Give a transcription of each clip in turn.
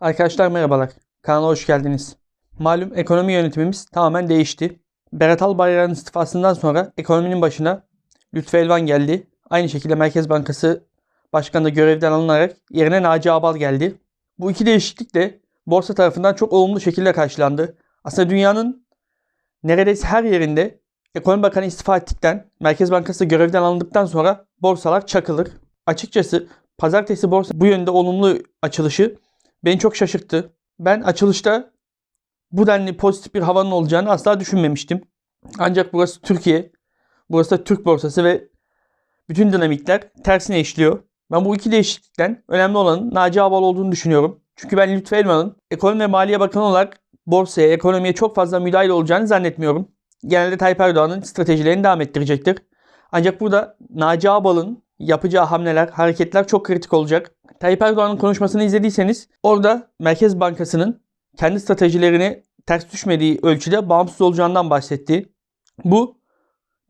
Arkadaşlar merhabalar. Kanala hoş geldiniz. Malum ekonomi yönetimimiz tamamen değişti. Berat Albayrak'ın istifasından sonra ekonominin başına Lütfü Elvan geldi. Aynı şekilde Merkez Bankası Başkanı da görevden alınarak yerine Naci Abal geldi. Bu iki değişiklik de borsa tarafından çok olumlu şekilde karşılandı. Aslında dünyanın neredeyse her yerinde Ekonomi Bakanı istifa ettikten, Merkez Bankası görevden alındıktan sonra borsalar çakılır. Açıkçası pazartesi borsa bu yönde olumlu açılışı beni çok şaşırttı. Ben açılışta bu denli pozitif bir havanın olacağını asla düşünmemiştim. Ancak burası Türkiye. Burası da Türk borsası ve bütün dinamikler tersine işliyor. Ben bu iki değişiklikten önemli olanın Naci Abal olduğunu düşünüyorum. Çünkü ben Lütfü Elvan'ın Ekonomi ve Maliye Bakanı olarak borsaya, ekonomiye çok fazla müdahil olacağını zannetmiyorum. Genelde Tayyip Erdoğan'ın stratejilerini devam ettirecektir. Ancak burada Naci Abal'ın yapacağı hamleler, hareketler çok kritik olacak. Tayyip Erdoğan'ın konuşmasını izlediyseniz orada Merkez Bankası'nın kendi stratejilerini ters düşmediği ölçüde bağımsız olacağından bahsetti. Bu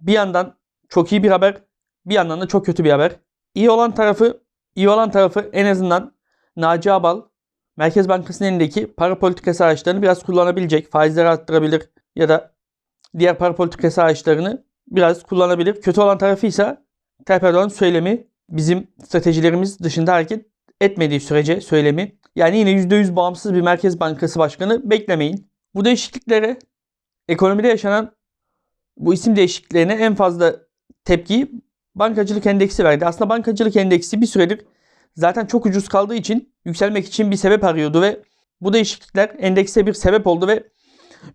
bir yandan çok iyi bir haber, bir yandan da çok kötü bir haber. İyi olan tarafı, iyi olan tarafı en azından Naci Abal Merkez Bankası'nın elindeki para politikası araçlarını biraz kullanabilecek, faizleri arttırabilir ya da diğer para politikası araçlarını biraz kullanabilir. Kötü olan tarafı ise Tayyip Erdoğan'ın söylemi bizim stratejilerimiz dışında hareket etmediği sürece söylemi. Yani yine %100 bağımsız bir Merkez Bankası Başkanı beklemeyin. Bu değişikliklere ekonomide yaşanan bu isim değişikliklerine en fazla tepkiyi bankacılık endeksi verdi. Aslında bankacılık endeksi bir süredir zaten çok ucuz kaldığı için yükselmek için bir sebep arıyordu ve bu değişiklikler endekse bir sebep oldu ve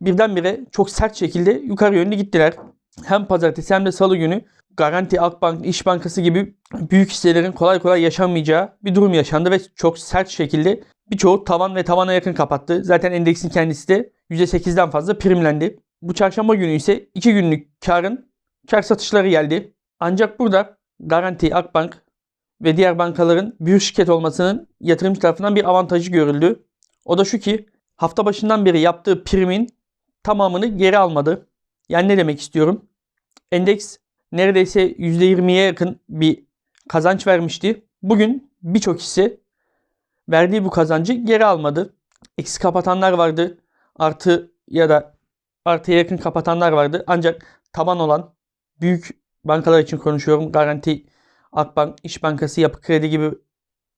birdenbire çok sert şekilde yukarı yönlü gittiler. Hem pazartesi hem de salı günü Garanti, Akbank, İş Bankası gibi büyük hisselerin kolay kolay yaşanmayacağı bir durum yaşandı ve çok sert şekilde birçoğu tavan ve tavana yakın kapattı. Zaten endeksin kendisi de %8'den fazla primlendi. Bu çarşamba günü ise 2 günlük karın kar satışları geldi. Ancak burada Garanti, Akbank ve diğer bankaların büyük şirket olmasının yatırımcı tarafından bir avantajı görüldü. O da şu ki hafta başından beri yaptığı primin tamamını geri almadı. Yani ne demek istiyorum? Endeks neredeyse %20'ye yakın bir kazanç vermişti. Bugün birçok hisse verdiği bu kazancı geri almadı. Eksi kapatanlar vardı. Artı ya da artıya yakın kapatanlar vardı. Ancak taban olan büyük bankalar için konuşuyorum. Garanti, Akbank, İş Bankası, Yapı Kredi gibi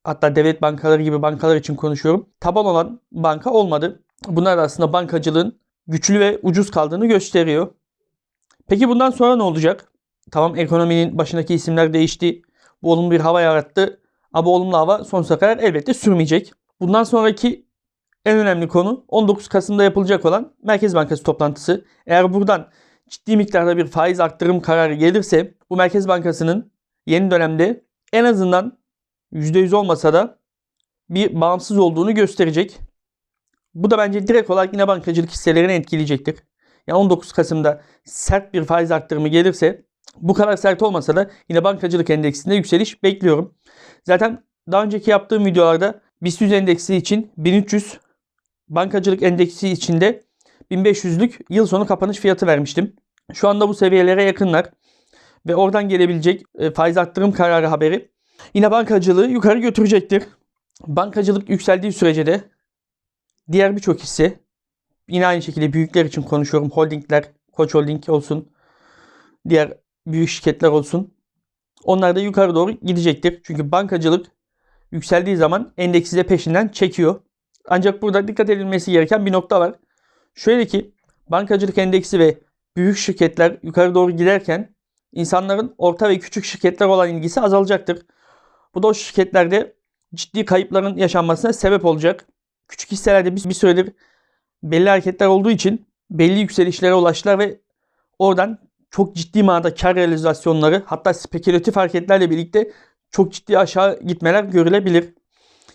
hatta devlet bankaları gibi bankalar için konuşuyorum. Taban olan banka olmadı. Bunlar da aslında bankacılığın güçlü ve ucuz kaldığını gösteriyor. Peki bundan sonra ne olacak? Tamam ekonominin başındaki isimler değişti. Bu olumlu bir hava yarattı. Ama olumlu hava sonsuza kadar elbette sürmeyecek. Bundan sonraki en önemli konu 19 Kasım'da yapılacak olan Merkez Bankası toplantısı. Eğer buradan ciddi miktarda bir faiz arttırım kararı gelirse bu Merkez Bankası'nın yeni dönemde en azından %100 olmasa da bir bağımsız olduğunu gösterecek. Bu da bence direkt olarak yine bankacılık hisselerini etkileyecektir. Yani 19 Kasım'da sert bir faiz arttırımı gelirse bu kadar sert olmasa da yine bankacılık endeksinde yükseliş bekliyorum. Zaten daha önceki yaptığım videolarda BIST 100 endeksi için 1300, bankacılık endeksi için de 1500'lük yıl sonu kapanış fiyatı vermiştim. Şu anda bu seviyelere yakınlar ve oradan gelebilecek e, faiz arttırım kararı haberi yine bankacılığı yukarı götürecektir. Bankacılık yükseldiği sürece de diğer birçok hisse yine aynı şekilde büyükler için konuşuyorum. Holdingler, Koç Holding olsun, diğer büyük şirketler olsun. Onlar da yukarı doğru gidecektir. Çünkü bankacılık yükseldiği zaman endeksi de peşinden çekiyor. Ancak burada dikkat edilmesi gereken bir nokta var. Şöyle ki bankacılık endeksi ve büyük şirketler yukarı doğru giderken insanların orta ve küçük şirketler olan ilgisi azalacaktır. Bu da o şirketlerde ciddi kayıpların yaşanmasına sebep olacak. Küçük hisselerde biz bir süredir belli hareketler olduğu için belli yükselişlere ulaştılar ve oradan çok ciddi manada kar realizasyonları hatta spekülatif hareketlerle birlikte çok ciddi aşağı gitmeler görülebilir.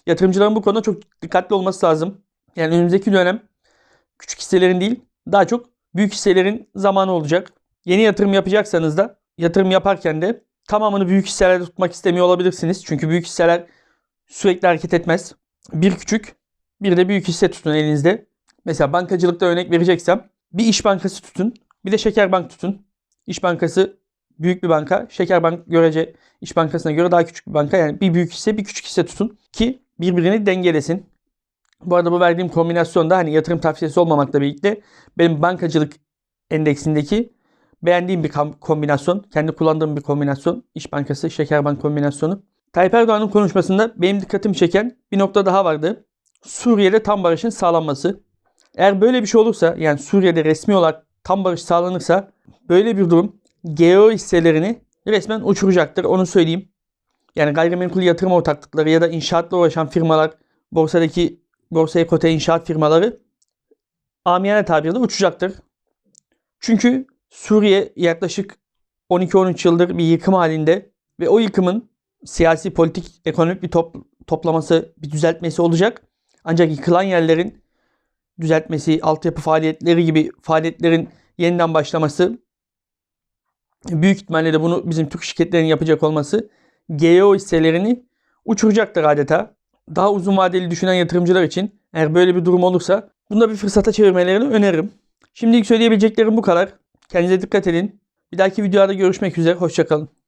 Yatırımcıların bu konuda çok dikkatli olması lazım. Yani önümüzdeki dönem küçük hisselerin değil daha çok büyük hisselerin zamanı olacak. Yeni yatırım yapacaksanız da yatırım yaparken de tamamını büyük hisselerde tutmak istemiyor olabilirsiniz. Çünkü büyük hisseler sürekli hareket etmez. Bir küçük bir de büyük hisse tutun elinizde. Mesela bankacılıkta örnek vereceksem bir iş bankası tutun bir de şeker bank tutun. İş Bankası büyük bir banka. Şekerbank görece İş Bankası'na göre daha küçük bir banka. Yani bir büyük hisse bir küçük hisse tutun ki birbirini dengelesin. Bu arada bu verdiğim kombinasyon da hani yatırım tavsiyesi olmamakla birlikte benim bankacılık endeksindeki beğendiğim bir kombinasyon. Kendi kullandığım bir kombinasyon. İş Bankası, Şekerbank kombinasyonu. Tayyip Erdoğan'ın konuşmasında benim dikkatimi çeken bir nokta daha vardı. Suriye'de tam barışın sağlanması. Eğer böyle bir şey olursa yani Suriye'de resmi olarak tam barış sağlanırsa böyle bir durum GEO hisselerini resmen uçuracaktır. Onu söyleyeyim. Yani gayrimenkul yatırım ortaklıkları ya da inşaatla uğraşan firmalar, borsadaki borsaya kote inşaat firmaları amiyane tabirle uçacaktır. Çünkü Suriye yaklaşık 12-13 yıldır bir yıkım halinde ve o yıkımın siyasi, politik, ekonomik bir top, toplaması, bir düzeltmesi olacak. Ancak yıkılan yerlerin düzeltmesi, altyapı faaliyetleri gibi faaliyetlerin yeniden başlaması büyük ihtimalle de bunu bizim Türk şirketlerinin yapacak olması GEO hisselerini uçuracaktır adeta. Daha uzun vadeli düşünen yatırımcılar için eğer böyle bir durum olursa bunu da bir fırsata çevirmelerini öneririm. Şimdilik söyleyebileceklerim bu kadar. Kendinize dikkat edin. Bir dahaki videoda görüşmek üzere. Hoşçakalın.